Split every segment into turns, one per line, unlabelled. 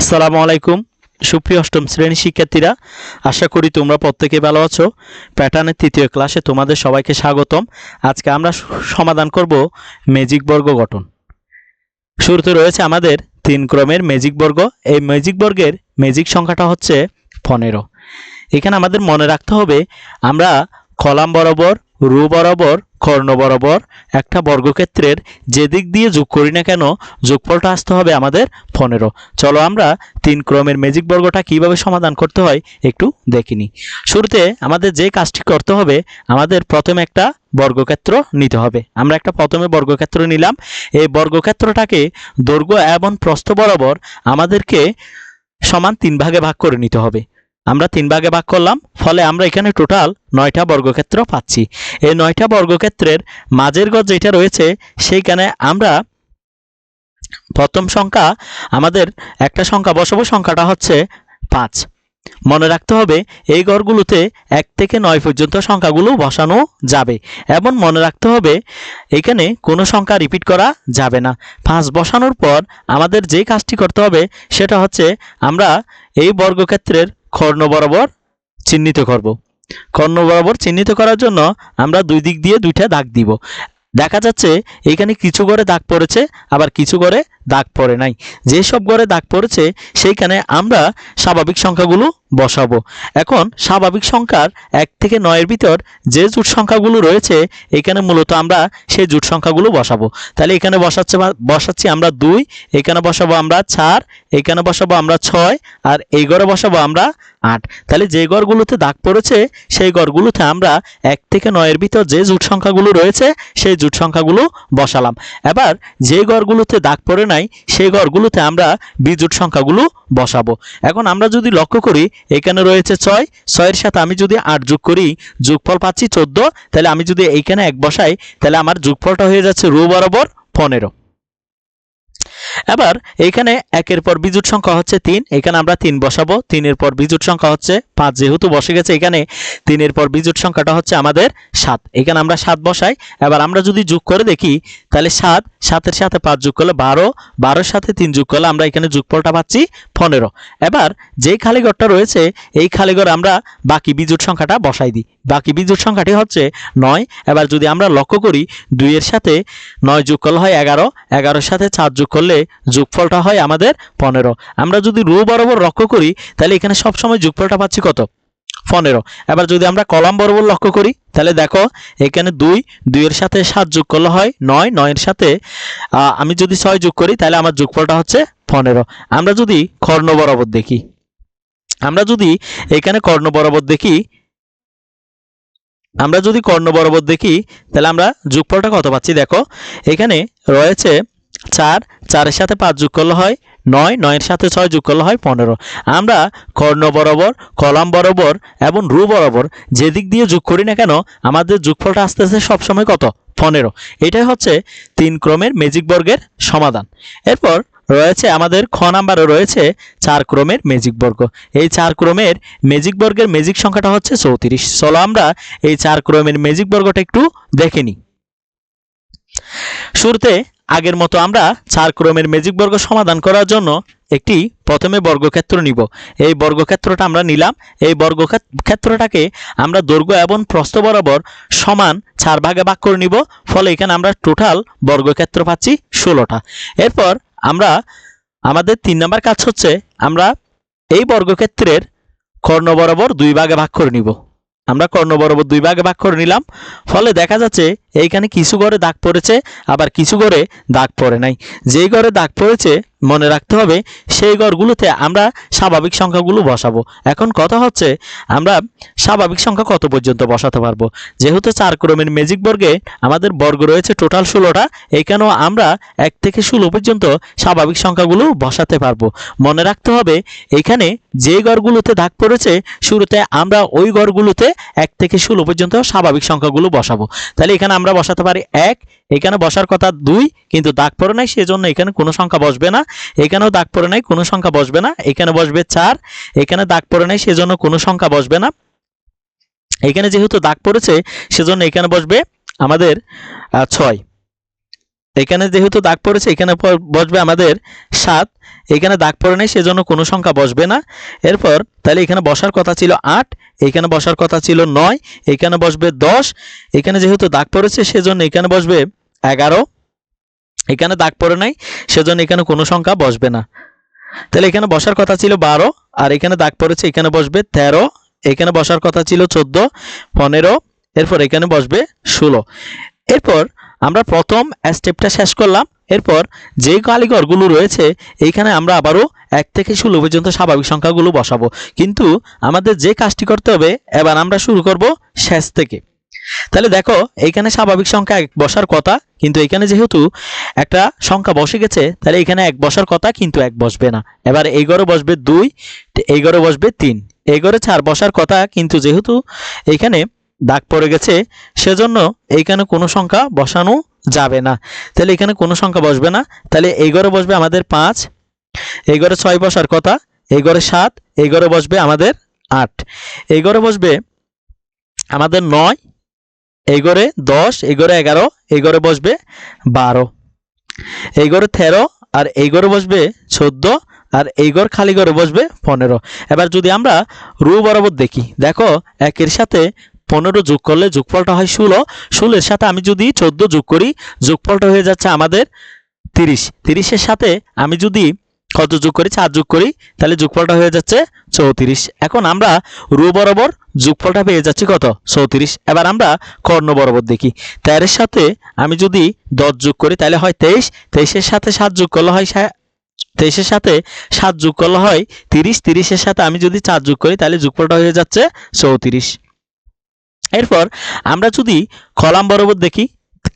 আসসালামু আলাইকুম। সুপ্রিয় অষ্টম শ্রেণি শিক্ষার্থীরা, আশা করি তোমরা প্রত্যেকে ভালো আছো। প্যাটার্নের তৃতীয় ক্লাসে তোমাদের সবাইকে স্বাগতম। আজকে আমরা সমাধান করব ম্যাজিক বর্গ গঠন। শুরুতে রয়েছে আমাদের তিন ক্রমের ম্যাজিক বর্গ। এই ম্যাজিক বর্গের ম্যাজিক সংখ্যাটা হচ্ছে পনেরো। এখানে আমাদের মনে রাখতে হবে, আমরা কলাম বরাবর রু বরাবর, কর্ণ বরাবর একটা বর্গক্ষেত্রের যে দিক দিয়ে যোগ করি না কেন, যোগফলটা আসতে হবে আমাদের পনেরো। চলো আমরা তিন ক্রমের ম্যাজিক বর্গটা কীভাবে সমাধান করতে হয় একটু দেখিনি শুরুতে আমাদের যে কাজটি করতে হবে, আমাদের প্রথমে একটা বর্গক্ষেত্র নিতে হবে। আমরা একটা প্রথমে বর্গক্ষেত্র নিলাম। এই বর্গক্ষেত্রটাকে দৈর্ঘ্য এবং প্রস্থ বরাবর আমাদেরকে সমান তিন ভাগে ভাগ করে নিতে হবে। আমরা তিন ভাগে ভাগ করলাম, ফলে আমরা এখানে টোটাল নয়টা বর্গক্ষেত্র পাচ্ছি। এই নয়টা বর্গক্ষেত্রের মাঝের গজ যেটা রয়েছে, সেইখানে আমরা প্রথম সংখ্যা, আমাদের একটা সংখ্যা বসাবো, সংখ্যাটা হচ্ছে পাঁচ। মনে রাখতে হবে, এই ঘরগুলোতে এক থেকে নয় পর্যন্ত সংখ্যাগুলো বসানো যাবে। এবং মনে রাখতে হবে, এখানে কোনো সংখ্যা রিপিট করা যাবে না। পাঁচ বসানোর পর আমাদের যে কাজটি করতে হবে, সেটা হচ্ছে আমরা এই বর্গক্ষেত্রের কর্ণ বরাবর চিহ্নিত করব। কর্ণ বরাবর চিহ্নিত করার জন্য আমরা দুই দিক দিয়ে দুইটা দাগ দিব। দেখা যাচ্ছে এখানে কিছু করে দাগ পড়েছে, আবার কিছু করে দাগ পড়ে নাই। যেসব ঘরে দাগ পড়েছে, সেইখানে আমরা স্বাভাবিক সংখ্যাগুলো বসাবো। এখন স্বাভাবিক সংখ্যার এক থেকে নয়ের ভিতর যে জোট সংখ্যাগুলো রয়েছে, এখানে মূলত আমরা সেই জোট সংখ্যাগুলো বসাবো। তাহলে এখানে বসাচ্ছে বসাচ্ছি আমরা দুই, এখানে বসাবো আমরা চার, এখানে বসাবো আমরা ছয়, আর এই ঘরে বসাবো আমরা আট। তাহলে যে ঘরগুলোতে দাগ পড়েছে, সেই ঘরগুলোতে আমরা এক থেকে নয়ের ভিতর যে জোট সংখ্যাগুলো রয়েছে, সেই জোট সংখ্যাগুলো বসালাম। এবার যে ঘরগুলোতে দাগ পড়ে নাই সেই ঘরগুলোতে আমরা বিজোট সংখ্যাগুলো বসাবো। এখন আমরা যদি লক্ষ্য করি, এখানে রয়েছে ছয়, ছয়ের সাথে আমি যদি আট যোগ করি, যোগফল পাচ্ছি চোদ্দ, তাহলে আমি যদি এইখানে এক বসাই, তাহলে আমার যোগফলটা হয়ে যাচ্ছে রো বরাবর পনেরো। এবার এইখানে একের পর বিজুট সংখ্যা হচ্ছে তিন, এখানে আমরা তিন বসাবো, তিনের পর বিজুট সংখ্যা হচ্ছে পাঁচ, যেহেতু বসে গেছে এখানে, তিনের পর বিজুট সংখ্যাটা হচ্ছে আমাদের সাত, এখানে আমরা সাত বসাই, এবার আমরা যদি যোগ করে দেখি, তাহলে সাত, সাতের সাথে পাঁচ যোগ করলে বারো, বারোর সাথে তিন যোগ করলে আমরা এখানে যোগফলটা পাচ্ছি পনেরো, এবার যেই খালিঘরটা রয়েছে, এই খালিঘর আমরা বাকি বিজুট সংখ্যাটা বসাই দিই বাকি বিজুট সংখ্যাটি হচ্ছে নয়। এবার যদি আমরা লক্ষ্য করি, দুইয়ের সাথে নয় যোগ করলে হয় এগারো, এগারোর সাথে চার যোগ করলে যোগফলটা হয় আমাদের পনেরো। আমরা যদি রু বরাবর লক্ষ্য করি, তাহলে এখানে সবসময় যোগফলটা পাচ্ছি কত? পনেরো। এবার যদি আমরা কলাম বরাবর লক্ষ্য করি, তাহলে দেখো, এখানে দুই, দুইয়ের সাথে সাত যোগ করলে হয় নয়, নয়ের সাথে আমি যদি ছয় যোগ করি, তাহলে আমার যোগফলটা হচ্ছে পনেরো। আমরা যদি কর্ণ বরাবর দেখি, আমরা যদি এখানে কর্ণ বরাবর দেখি আমরা যদি কর্ণ বরাবর দেখি, তাহলে আমরা যোগফলটা কত পাচ্ছি? দেখো, এখানে রয়েছে চার, চারের সাথে পাঁচ যোগ করলে হয় নয়, নয়ের সাথে ছয় যোগ করলে হয় পনেরো। আমরা কর্ণ বরাবর, কলাম বরাবর এবং রু বরাবর যে দিক দিয়ে যোগ করি না কেন, আমাদের যোগফলটা আস্তে আস্তে সবসময় কত? পনেরো। এটাই হচ্ছে তিন ক্রমের ম্যাজিক বর্গের সমাধান। এরপর রয়েছে, আমাদের খ নাম্বারে রয়েছে, চার ক্রমের ম্যাজিক বর্গ। এই চার ক্রমের ম্যাজিক বর্গের ম্যাজিক সংখ্যাটা হচ্ছে চৌত্রিশ। চলো আমরা এই চার ক্রমের ম্যাজিক বর্গটা একটু দেখে নিই। শুরুতে আগের মতো আমরা চার ক্রমের ম্যাজিক বর্গ সমাধান করার জন্য একটি প্রথমে বর্গক্ষেত্র নিব। এই বর্গক্ষেত্রটা আমরা নিলাম। এই বর্গক্ষেত্রটাকে আমরা দৈর্ঘ্য এবং প্রস্থ বরাবর সমান চার ভাগে ভাগ করে নিব। ফলে এখানে আমরা টোটাল বর্গক্ষেত্র পাচ্ছি ষোলোটা। এরপর আমরা, আমাদের তিন নম্বর কাজ হচ্ছে, আমরা এই বর্গক্ষেত্রের কর্ণ বরাবর দুই ভাগে ভাগ করে নিব। আমরা কর্ণ বরাবর দুই ভাগে ভাগ করে নিলাম, ফলে দেখা যাচ্ছে এইখানে কিছু ঘরে দাগ পড়েছে, আবার কিছু ঘরে দাগ পড়ে নাই। যেই ঘরে দাগ পড়েছে মনে রাখতে হবে, সেই ঘরগুলোতে আমরা স্বাভাবিক সংখ্যাগুলো বসাবো। এখন কথা হচ্ছে, আমরা স্বাভাবিক সংখ্যা কত পর্যন্ত বসাতে পারব? যেহেতু চার ক্রমের ম্যাজিক বর্গে আমাদের বর্গ রয়েছে টোটাল ষোলোটা, এইখানেও আমরা এক থেকে ষোলো পর্যন্ত স্বাভাবিক সংখ্যাগুলো বসাতে পারব। মনে রাখতে হবে এখানে যে ঘরগুলোতে দাগ পড়েছে, শুরুতে আমরা ওই ঘরগুলোতে এক থেকে ষোলো পর্যন্ত স্বাভাবিক সংখ্যাগুলো বসাবো। তাহলে এখানে আমরা বসাতে পারি এক, এখানে বসার কথা দুই, কিন্তু দাগ পড়ে নাই, সেজন্য এখানে কোনো সংখ্যা বসবে না। এখানেও দাগ পড়ে নাই, কোনো সংখ্যা বসবে না। এখানে বসবে চার, এখানে দাগ পড়ে নাই, সেজন্য কোনো সংখ্যা বসবে না। এখানে যেহেতু দাগ পড়েছে, সেজন্য এখানে বসবে আমাদের ছয়। এখানে যেহেতু দাগ পড়েছে, এখানে বসবে আমাদের সাত। এখানে দাগ পড়ে নেই, সেজন্য কোনো সংখ্যা বসবে না। এরপর তাহলে এখানে বসার কথা ছিল আট, এখানে বসার কথা ছিল নয়, এখানে বসবে দশ। এখানে যেহেতু দাগ পড়েছে, সেজন্য এখানে বসবে এগারো। এখানে দাগ পড়ে নাই, সেজন্য এখানে কোনো সংখ্যা বসবে না। তাহলে এখানে বসার কথা ছিল বারো, আর এখানে দাগ পড়েছে, এখানে বসবে তেরো, এখানে বসার কথা ছিল চোদ্দ, পনেরো, এরপর এখানে বসবে ষোলো। এরপর আমরা প্রথম স্টেপটা শেষ করলাম, এরপর যে কালীঘরগুলো রয়েছে এইখানে আমরা আবারও এক থেকে ষোলো পর্যন্ত স্বাভাবিক সংখ্যাগুলো বসাবো। কিন্তু আমাদের যে কাজটি করতে হবে, এবার আমরা শুরু করব শেষ থেকে। তাহলে দেখো, এইখানে স্বাভাবিক সংখ্যা এক বসার কথা, কিন্তু এখানে যেহেতু একটা সংখ্যা বসে গেছে, তাহলে এখানে এক বসার কথা কিন্তু এক বসবে না। এবার এই ঘরে বসবে দুই, এই ঘরে বসবে তিন। এই ঘরে চার বসার কথা কিন্তু যেহেতু এইখানে দাগ পড়ে গেছে, সেজন্য এইখানে কোনো সংখ্যা বসানো যাবে না। তাহলে এখানে কোনো সংখ্যা বসবে না। তাহলে এই ঘরে বসবে আমাদের পাঁচ, এই ঘরে ছয় বসার কথা, এই ঘরে সাত, এই ঘরে বসবে আমাদের আট। এই ঘরে বসবে আমাদের নয় এই ঘরে দশ, এগারো এই ঘরে বসবে বারো। এই ঘরে তেরো আর এই ঘরে বসবে চোদ্দ আর এই ঘর খালি ঘরে বসবে পনেরো। এবার যদি আমরা রু বরাবর দেখি, দেখো একের সাথে পনেরো যোগ করলে যোগফলটা হয় ষোলো। ষোলোর সাথে আমি যদি চোদ্দ যোগ করি, যোগফলটা হয়ে যাচ্ছে আমাদের তিরিশ। তিরিশের সাথে আমি যদি কত যোগ করি? চার যোগ করি। তাহলে যোগফলটা হয়ে যাচ্ছে চৌত্রিশ। এখন আমরা রু বরাবর যোগফলটা পেয়ে যাচ্ছি কত? চৌত্রিশ। এবার আমরা কর্ণ বরাবর দেখি। তেরের সাথে আমি যদি দশ যোগ করি, তাহলে হয় তেইশ। তেইশের সাথে সাত যোগ করলে হয় তেইশের সাথে সাত যোগ করলে হয় তিরিশ। তিরিশের সাথে আমি যদি চার যোগ করি, তাহলে যোগফলটা হয়ে যাচ্ছে চৌত্রিশ। এরপর আমরা যদি কলাম বরাবর দেখি।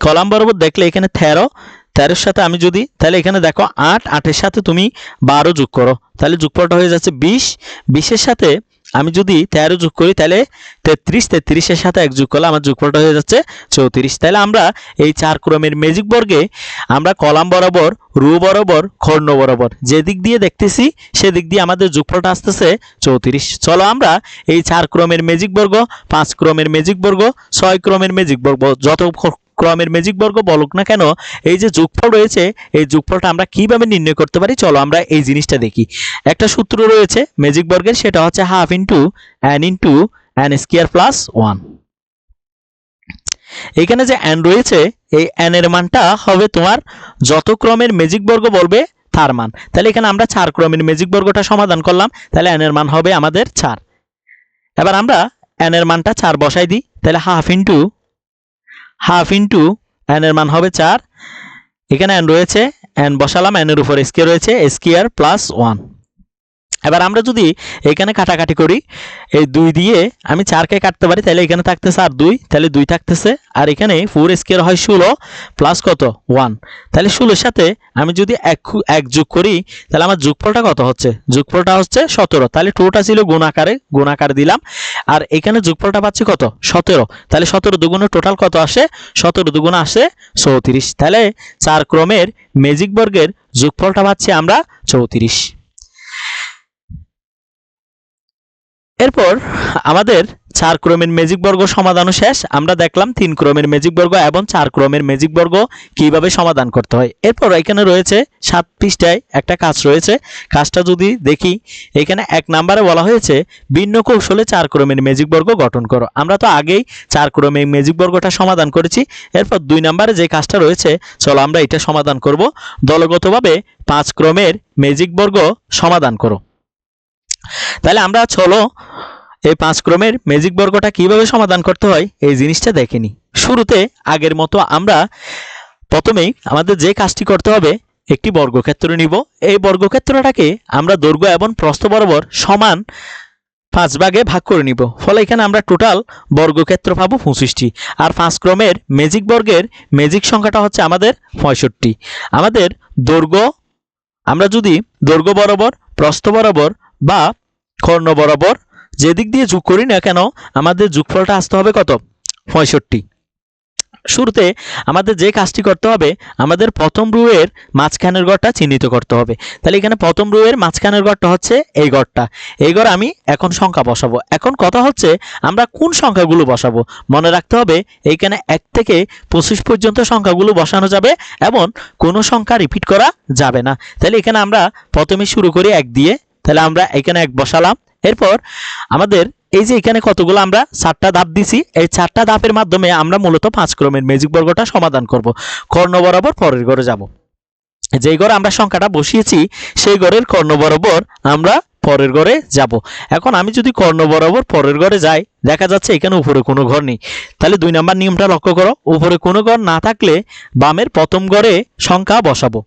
কলাম বরাবর দেখলে এখানে তেরো তেরোর সাথে আমি যদি, তাহলে এখানে দেখো আট, আটের সাথে তুমি বারো যোগ করো। তাহলে যোগফলটা হয়ে যাচ্ছে বিশ। বিশের সাথে আমি যদি তেরো যোগ করি, তাহলে তেত্রিশ, তেত্রিশের সাথে এক যোগ করলে আমার যোগফলটা হয়ে যাচ্ছে চৌত্রিশ। তাহলে আমরা এই চার ক্রমের ম্যাজিক বর্গে আমরা কলাম বরাবর, রু বরাবর, খর্ণ বরাবর, যে দিক দিয়ে দেখতেছি, সেদিক দিয়ে আমাদের যোগফলটা আসতেছে চৌত্রিশ। চলো আমরা এই চার ক্রমের ম্যাজিক বর্গ, পাঁচ ক্রমের ম্যাজিক বর্গ, ছয় ক্রমের ম্যাজিক বর্গ, যত ক্রমের ম্যাজিক বর্গ বলুক না কেন, এই যে যোগফল রয়েছে, এই যোগফলটা আমরা কীভাবে নির্ণয় করতে পারি? চলো আমরা এই জিনিসটা দেখি। একটা সূত্র রয়েছে ম্যাজিক বর্গের, সেটা হচ্ছে half into n into n square plus one এখানে যে অ্যান রয়েছে, এই অ্যান এর মানটা হবে তোমার যত ক্রমের ম্যাজিক বর্গ বলবে, তার মান। তাহলে এখানে আমরা চার ক্রমের ম্যাজিক বর্গটা সমাধান করলাম, তাহলে অ্যান এর মান হবে আমাদের চার। এবার আমরা অ্যান এর মানটা চার বসাই দিই, তাহলে half into half into n এর মান হবে চার। এখানে অ্যান রয়েছে অ্যান বসালাম অ্যানের উপর এসকে রয়েছে, স্কেয়ার প্লাস ওয়ান এবার আমরা যদি এখানে কাটাকাটি করি, এই দুই দিয়ে আমি চারকে কাটতে পারি, তাহলে এখানে থাকতেছে আর দুই, তাহলে দুই থাকতেছে, আর এখানে ফোর স্কেয়ার হয় ষোলো প্লাস কত? ওয়ান তাহলে ষোলোর সাথে আমি যদি এক এক যোগ করি, তাহলে আমার যোগফলটা কত হচ্ছে? যোগফলটা হচ্ছে সতেরো। তাহলে টোটা ছিল গুণ আকারে, গুণ আকার দিলাম, আর এখানে যোগফলটা পাচ্ছি কত? সতেরো। তাহলে সতেরো দুগুণে টোটাল কত আসে? সতেরো দুগুণে আসে চৌত্রিশ। তাহলে চার ক্রমের ম্যাজিক বর্গের যোগফলটা পাচ্ছি আমরা চৌত্রিশ। এরপর আমাদের চার ক্রমের ম্যাজিক বর্গ সমাধানও শেষ। আমরা দেখলাম তিন ক্রমের ম্যাজিক বর্গ এবং চার ক্রমের ম্যাজিক বর্গ কীভাবে সমাধান করতে হয়। এরপর এখানে রয়েছে সাত পৃষ্ঠায় একটা কাজ রয়েছে। কাজটা যদি দেখি, এখানে এক নাম্বারে বলা হয়েছে, ভিন্ন কৌশলে চার ক্রমের ম্যাজিক বর্গ গঠন করো। আমরা তো আগেই চার ক্রমের ম্যাজিক বর্গটা সমাধান করেছি। এরপর দুই নাম্বারে যে কাজটা রয়েছে, চলো আমরা এটা সমাধান করব। দলগতভাবে পাঁচ ক্রমের ম্যাজিক বর্গ সমাধান করো। তাহলে আমরা চলো এই পাঁচ ক্রমের ম্যাজিক বর্গটা কীভাবে সমাধান করতে হয়, এই জিনিসটা দেখে নিই শুরুতে আগের মতো আমরা প্রথমেই আমাদের যে কাজটি করতে হবে, একটি বর্গক্ষেত্র নিব। এই বর্গক্ষেত্রটাকে আমরা দৈর্ঘ্য এবং প্রস্থ বরাবর সমান পাঁচ ভাগে ভাগ করে নিব। ফলে এখানে আমরা টোটাল বর্গক্ষেত্র পাবো পঁচিশটি। আর পাঁচ ক্রমের ম্যাজিক বর্গের ম্যাজিক সংখ্যাটা হচ্ছে আমাদের পঁয়ষট্টি। আমাদের দৈর্ঘ্য, আমরা যদি দৈর্ঘ্য বরাবর, প্রস্থ বরাবর বা কর্ণ বরাবর যেদিক দিয়ে যোগ করি না কেন, আমাদের যোগফলটা আসতে হবে কত? পঁয়ষট্টি। শুরুতে আমাদের যে কাজটি করতে হবে, আমাদের প্রথম রুয়ের মাঝখানের গড়টা চিহ্নিত করতে হবে। তাহলে এখানে প্রথম রুয়ের মাঝখানের ঘরটা হচ্ছে এই ঘরটা এই ঘর আমি এখন সংখ্যা বসাবো। এখন কথা হচ্ছে আমরা কোন সংখ্যাগুলো বসাবো? মনে রাখতে হবে এইখানে এক থেকে পঁচিশ পর্যন্ত সংখ্যাগুলো বসানো যাবে এবং কোনো সংখ্যা রিপিট করা যাবে না। তাহলে এখানে আমরা প্রথমে শুরু করি এক দিয়ে তাহলে আমরা এখানে এক বসালাম। এরপর আমাদের এই যে এখানে কতগুলো আমরা চারটা ধাপ দিছি, এই চারটা ধাপের মাধ্যমে আমরা মূলত পাঁচ ক্রমের ম্যাজিক বর্গটা সমাধান করব। কর্ণ বরাবর পরের ঘরে যাব। যেই ঘরে আমরা সংখ্যাটা বসিয়েছি, সেই ঘরের কর্ণ বরাবর আমরা পরের ঘরে যাব। এখন আমি যদি কর্ণ বরাবর পরের ঘরে যাই, দেখা যাচ্ছে এখানে উপরে কোনো ঘর নেই। তাহলে দুই নাম্বার নিয়মটা লক্ষ্য করো, উপরে কোনো ঘর না থাকলে বামের প্রথম ঘরে সংখ্যা বসাবো।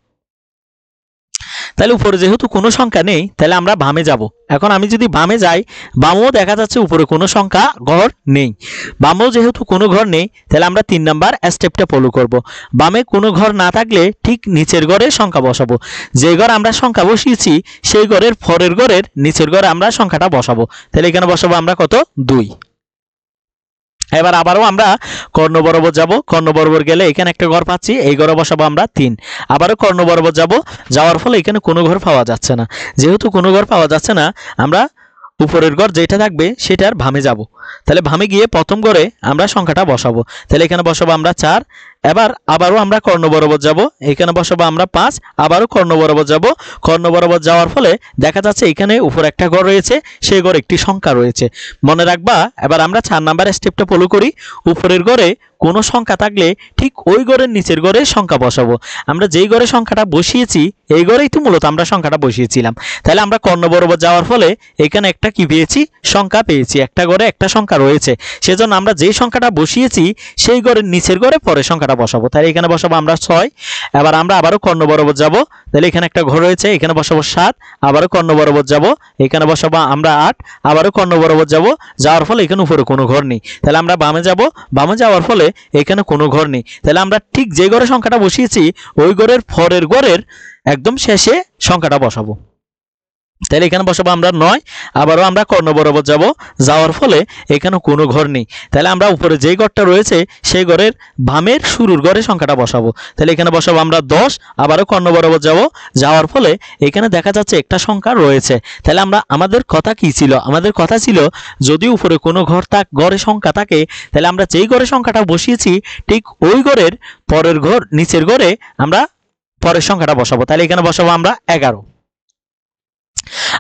তাহলে উপরে যেহেতু কোনো সংখ্যা নেই, তাহলে আমরা বামে যাব। এখন আমি যদি বামে যাই, বামেও দেখা যাচ্ছে উপরে কোনো সংখ্যা ঘর নেই। বামেও যেহেতু কোনো ঘর নেই, তাহলে আমরা তিন নাম্বার স্টেপটা ফলো করব। বামে কোনো ঘর না থাকলে ঠিক নিচের ঘরে সংখ্যা বসাবো। যে ঘর আমরা সংখ্যা বসিয়েছি, সেই ঘরের পরের ঘরের নিচের ঘরে আমরা সংখ্যাটা বসাবো। তাহলে এখানে বসাবো আমরা কত? দুই। এবার আবারও আমরা কর্ণ বরাবর যাব। কর্ণ গেলে এখানে একটা ঘর পাচ্ছি, এই ঘরে বসাবো আমরা তিন। আবারও কর্ণ যাব, যাওয়ার ফলে এখানে কোনো ঘর পাওয়া যাচ্ছে না। যেহেতু কোনো ঘর পাওয়া যাচ্ছে না, আমরা উপরের ঘর যেটা থাকবে সেটার ভামে যাব। তাহলে ভামে গিয়ে প্রথম ঘরে আমরা সংখ্যাটা বসাবো। তাহলে এখানে বসাবো আমরা চার এবার আবারও আমরা কর্ণ বরাবর যাব, এখানে বসাবো আমরা পাঁচ, আবারও কর্ণ বরাবর যাব। কর্ণ বরাবর যাওয়ার ফলে দেখা যাচ্ছে এখানে উপর একটা ঘর রয়েছে, সেই ঘর একটি সংখ্যা রয়েছে। মনে রাখবা, এবার আমরা চার নাম্বার স্টেপটা ফলো করি। উপরের ঘরে কোনো সংখ্যা থাকলে ঠিক ওই ঘরের নিচের ঘরে সংখ্যা বসাবো। আমরা যেই ঘরে সংখ্যাটা বসিয়েছি, এই ঘরেই তো মূলত আমরা সংখ্যাটা বসিয়েছিলাম। তাহলে আমরা কর্ণ বরাবর যাওয়ার ফলে এখানে একটা কি পেয়েছি? সংখ্যা পেয়েছি। একটা ঘরে একটা সংখ্যা রয়েছে। সেজন্য আমরা যেই সংখ্যাটা বসিয়েছি, সেই ঘরের নিচের ঘরে পরে সংখ্যাটা বসাবো। তাহলে এখানে বসাবো আমরা ছয়, এবার আমরা আবারও কর্ণ বরাবর যাব। তাহলে এখানে একটা ঘর রয়েছে, এখানে বসাবো সাত, আবারও কর্ণ বরাবর যাব। এখানে বসাবো আমরা আট, আবারও কর্ণ বরাবর যাব। যাওয়ার ফলে এখানে উপরে কোনো ঘর নেই। তাহলে আমরা বামে যাব। বামে যাওয়ার ফলে এখানে কোনো ঘর নেই। তাহলে আমরা ঠিক যে ঘরে সংখ্যাটা বসিয়েছি, ওই ঘরের ফরের ঘরের একদম শেষে সংখ্যাটা বসাবো। তাহলে এখানে বসাবো আমরা নয়, আবারও আমরা কর্ণ বরাবর যাব। যাওয়ার ফলে এখানে কোনো ঘর নেই। তাহলে আমরা উপরে যেই ঘরটা রয়েছে, সেই ঘরের বামের শুরুর ঘরে সংখ্যাটা বসাবো। তাহলে এখানে বসাবো আমরা দশ, আবারও কর্ণ বরাবর যাব। যাওয়ার ফলে এখানে দেখা যাচ্ছে একটা সংখ্যা রয়েছে। তাহলে আমরা, আমাদের কথা কি ছিল? আমাদের কথা ছিল, যদি উপরে কোনো ঘর থাক ঘরে সংখ্যা থাকে, তাহলে আমরা যেই ঘরে সংখ্যাটা বসিয়েছি, ঠিক ওই ঘরের পরের ঘর, নিচের ঘরে আমরা পরের সংখ্যাটা বসাবো। তাহলে এখানে বসাবো আমরা এগারো।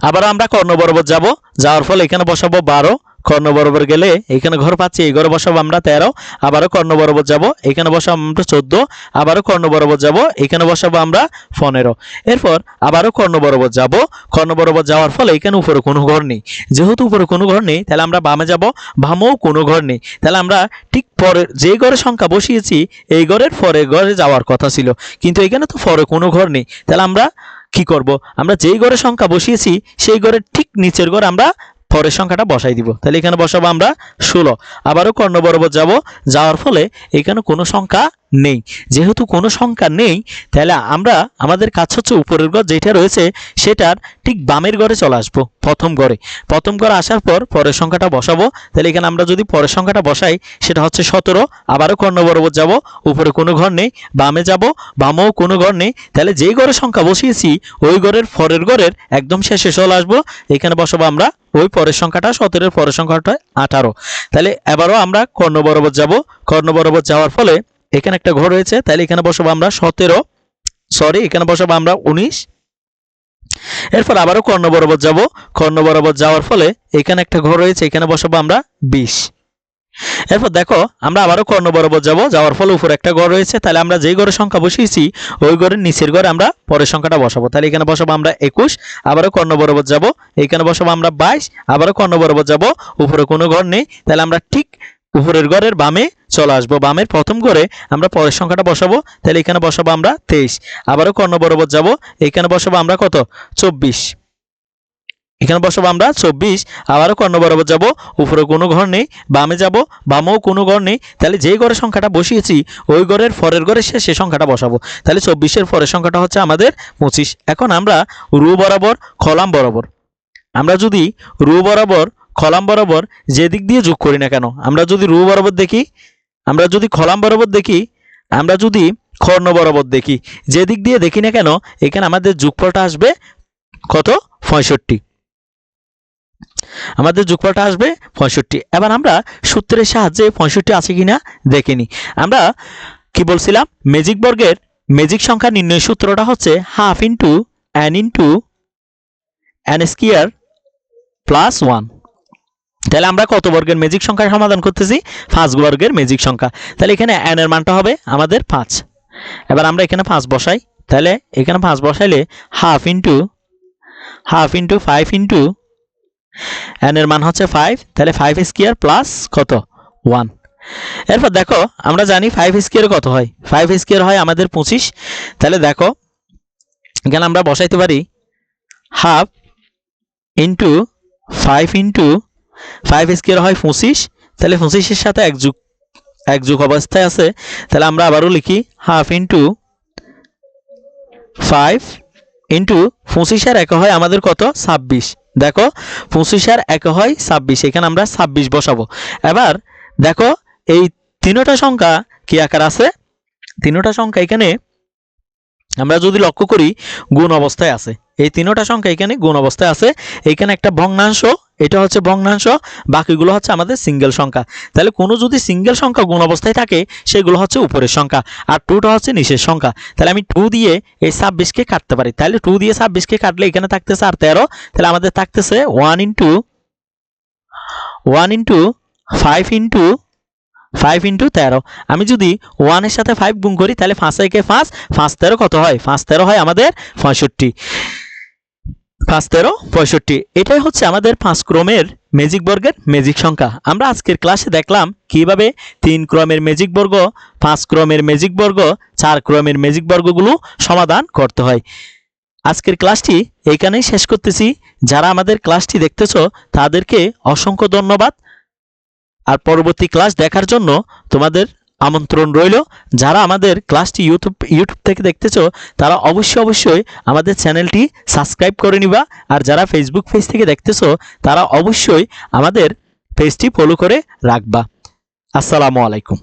আবার আমরা কর্ণ বরাবর যাব। যাওয়ার ফলে এখানে বসাবো বারো। কর্ণ বরাবর গেলে এখানে ঘর পাচ্ছি, এই ঘরে বসাবো আমরা তেরো। আবারও কর্ণ বরাবর যাব, এখানে বসাবো আমরা চোদ্দ। আবারও কর্ণ বরাবর যাব, এখানে বসাবো আমরা পনেরো। এরপর আবারও কর্ণ বরাবর যাব। কর্ণ বরাবর যাওয়ার ফলে এখানে উপরে কোনো ঘর নেই। যেহেতু উপরে কোনো ঘর নেই, তাহলে আমরা বামে যাব, বামেও কোনো ঘর নেই। তাহলে আমরা ঠিক পরে, যে ঘরের সংখ্যা বসিয়েছি, এই ঘরের পরে ঘরে যাওয়ার কথা ছিল। কিন্তু এখানে তো পরে কোনো ঘর নেই। তাহলে আমরা কি করব? আমরা যেই ঘরের সংখ্যা বসিয়েছি, সেই ঘরের ঠিক নিচের ঘর আমরা পরের সংখ্যাটা বসাই দিব। তাহলে এখানে বসাবো আমরা ষোলো। আবারও কর্ণ বরাবর যাব, যাওয়ার ফলে এখানে কোনো সংখ্যা নেই। যেহেতু কোনো সংখ্যা নেই, তাহলে আমরা আমাদের কাজ হচ্ছে উপরের ঘর যেটা রয়েছে, সেটার ঠিক বামের ঘরে চলে আসব, প্রথম ঘরে। প্রথম ঘরে আসার পর পরের সংখ্যাটা বসাবো। তাহলে এখানে আমরা যদি পরের সংখ্যাটা বসাই, সেটা হচ্ছে সতেরো, আবারও কর্ণ বরাবর যাব, উপরে কোনো ঘর নেই, বামে যাব, বামেও কোনো ঘর নেই। তাহলে যেই ঘরের সংখ্যা বসিয়েছি, ওই ঘরের পরের ঘরের একদম শেষে চলে আসব। এখানে বসাবো আমরা ওই পরের সংখ্যাটা, সতেরোর পরের সংখ্যাটা আঠারো। তাহলে এবারও আমরা কর্ণ বরাবর যাব। কর্ণ বরাবর যাওয়ার ফলে এখানে একটা ঘর রয়েছে, তাহলে এখানে বসাবো আমরা সতেরো সরি এখানে বসাবো আমরা উনিশ। এরপর আবারও কর্ণ বরাবর যাব, কর্ণ বরাবর যাওয়ার ফলে এখানে একটা ঘর রয়েছে, এখানে বসাবো আমরা বিশ। এরপর দেখো, আমরা আবারও কর্ণ বরাবর যাব, যাওয়ার ফলে উপরে একটা ঘর রয়েছে, তাহলে আমরা যেই ঘরের সংখ্যা বসিয়েছি, ওই ঘরের নিচের ঘরে আমরা পরের সংখ্যাটা বসাবো। তাহলে এখানে বসাবো আমরা একুশ, আবারও কর্ণ বরাবর যাব, এখানে বসাবো আমরা বাইশ, আবারও কর্ণ বরাবর যাব, উপরে কোনো ঘর নেই, তাহলে আমরা ঠিক উপরের ঘরের বামে চলে আসব। বামের প্রথম ঘরে আমরা পরের সংখ্যাটা বসাবো। তাহলে এখানে বসাবো আমরা তেইশ। আবারও কর্ণ বরাবর যাব। এখানে বসাবো আমরা কত? চব্বিশ। এখানে বসাবো আমরা চব্বিশ। আবারও কর্ণ বরাবর যাব। উপরে কোনো ঘর নেই। বামে যাব। বামেও কোনো ঘর নেই। তাহলে যেই ঘরের সংখ্যাটা বসিয়েছি, ওই ঘরের পরের ঘরের শেষে সংখ্যাটা বসাবো। তাহলে চব্বিশের পরের সংখ্যাটা হচ্ছে আমাদের পঁচিশ। এখন আমরা রু বরাবর, কলাম বরাবর। আমরা যদি রু বরাবর কলাম বরাবর যে দিক দিয়ে যোগ করি না কেন? আমরা যদি রু বরাবর দেখি, আমরা যদি খলাম বরাবর দেখি, আমরা যদি কর্ণ বরাবর দেখি, যে দিক দিয়ে দেখি না কেন, এখানে আমাদের যোগফলটা আসবে কত? পঁয়ষট্টি। আমাদের যোগফলটা আসবে পঁয়ষট্টি। এবার আমরা সূত্রের সাহায্যে পঁয়ষট্টি আছে কিনা দেখে নিই। আমরা কি বলছিলাম? ম্যাজিক বর্গের ম্যাজিক সংখ্যা নির্ণয় সূত্রটা হচ্ছে half into n into n square plus one তাহলে আমরা কত বর্গের ম্যাজিক সংখ্যা সমাধান করতেছি? পাঁচ বর্গের ম্যাজিক সংখ্যা। তাহলে এখানে অ্যান এর মানটা হবে আমাদের পাঁচ। এবার আমরা এখানে পাঁচ বসাই। তাহলে এখানে পাঁচ বসাইলে half into half into five into n এর মান হচ্ছে ফাইভ তাহলে ফাইভ স্কোয়ার প্লাস কত? ওয়ান এরপর দেখো, আমরা জানি ফাইভ স্কোয়ার কত হয়? ফাইভ স্কোয়ার হয় আমাদের পঁচিশ। তাহলে দেখো, এখানে আমরা বসাইতে পারি half into five into five square হয় পঁচিশ, তাহলে পঁচিশের সাথে এক যুগ এক যুগ অবস্থায় আছে। তাহলে আমরা আবারও লিখি হাফ ইন্টু ফাইভ ইন্টু পঁচিশের এক হয় আমাদের কত? ছাব্বিশ। দেখো পঁচিশের এক হয় ছাব্বিশ, এখানে আমরা ছাব্বিশ বসাবো। এবার দেখো, এই তিনোটা সংখ্যা কি আকার আছে? তিনোটা সংখ্যা এখানে আমরা যদি লক্ষ্য করি, গুণ অবস্থায় আছে। এই তিনোটা সংখ্যা এখানে গুণ অবস্থায় আছে। এখানে একটা ভগ্নাংশ এটা হচ্ছে ভগ্নাংশ, বাকিগুলো হচ্ছে আমাদের সিঙ্গেল সংখ্যা। তাহলে কোনো যদি সিঙ্গেল সংখ্যা গুণ অবস্থায় থাকে, সেগুলো হচ্ছে উপরের সংখ্যা। আর টুটা হচ্ছে নিচের সংখ্যা। তাহলে আমি টু দিয়ে এই ছাব্বিশকে কাটতে পারি। তাহলে টু দিয়ে ছাব্বিশকে কাটলে এখানে থাকতেছে আর তেরো। তাহলে আমাদের থাকতেছে one into one into five into five into তেরো। আমি যদি ওয়ানের সাথে ফাইভ গুণ করি, তাহলে পাঁচ একে পাঁচ পাঁচ তেরো কত হয়? ফাঁস তেরো হয় আমাদের পঁয়ষট্টি। পাঁচ তেরো, পঁয়ষট্টি। এটাই হচ্ছে আমাদের পাঁচ ক্রমের ম্যাজিক বর্গের ম্যাজিক সংখ্যা। আমরা আজকের ক্লাসে দেখলাম কীভাবে তিন ক্রমের ম্যাজিক বর্গ, পাঁচ ক্রমের ম্যাজিক বর্গ, চার ক্রমের ম্যাজিক বর্গগুলো সমাধান করতে হয়। আজকের ক্লাসটি এইখানেই শেষ করতেছি। যারা আমাদের ক্লাসটি দেখতেছ, তাদেরকে অসংখ্য ধন্যবাদ। আর পরবর্তী ক্লাস দেখার জন্য তোমাদের আমন্ত্রণ রইল। যারা আমাদের ক্লাসটি ইউটিউব ইউটিউব থেকে দেখতেছো, তারা অবশ্যই অবশ্যই আমাদের চ্যানেলটি সাবস্ক্রাইব করে নিবা। আর যারা ফেসবুক পেজ থেকে দেখতেছো, তারা অবশ্যই আমাদের পেজটি ফলো করে রাখবা। আসসালামু আলাইকুম।